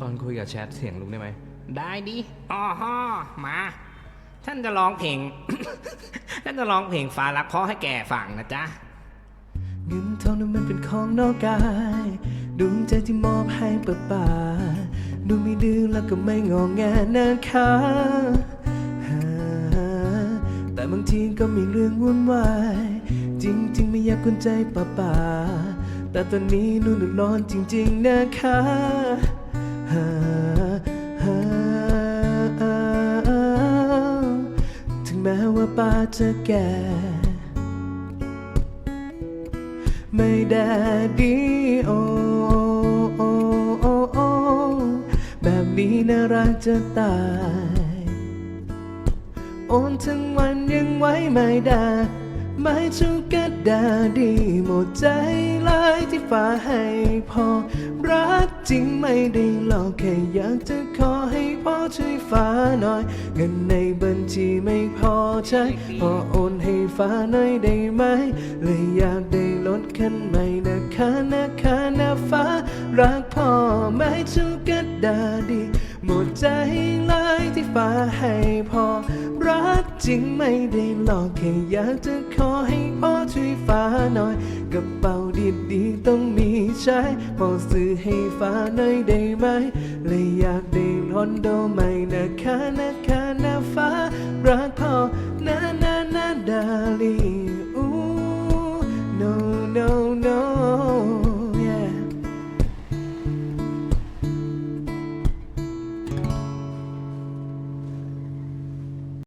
ตอนคุยกับแชทเสียงลุงได้ไหม ได้ดิอ๋อฮอมา ท่านจะร้องเพลง ท่านจะร้องเพลงฟ้ารักเพราะให้แกฟังนะจ๊ะ เงินทองนั้นมันเป็นของนอกกาย ดวงใจที่มอบให้เปิดป่า ดูไม่ดื้อแล้วก็ไม่งอแงนะคะฮะแต่บางทีก็มีเรื่องวุ่นวาย จริง ๆ ไม่อยากกุนใจป่าป่าๆแต่ตอนนี้หนูเดือดร้อนจริง ๆ นะคะฮะฮะ ถึงแม้ว่าป้าจะแก่ ไม่ได้ดีโอโอโอโอแบบนี้น่ารักจะตายโอนทั้งวันยังไว้ไม่ได้ ไม่ชุกกระดาดีหมดใจ ฟ้าให้พอ รักจริงไม่ได้หลอกแค่อยากจะขอให้พ่อช่วยฟ้าหน่อย เงินในบัญชีไม่พอใช้พอโอนให้ฟ้าหน่อยได้ไหมเลยอยากได้รถคันใหม่นะคะนะคะนะฟ้า รักพ่อไม่ชุกกระดาดี หมดใจเลยที่ฟ้าให้พอ รักจริงไม่ได้หลอกแค่อยากจะขอให้พ่อช่วยฟ้าหน่อยกระเป๋าดีๆต้องมีใช้พอซื้อให้ฟ้าหน่อยได้ไหมเลยอยากได้รอนโดใหม่นะคะนะคะนะฟ้ารักพ่อ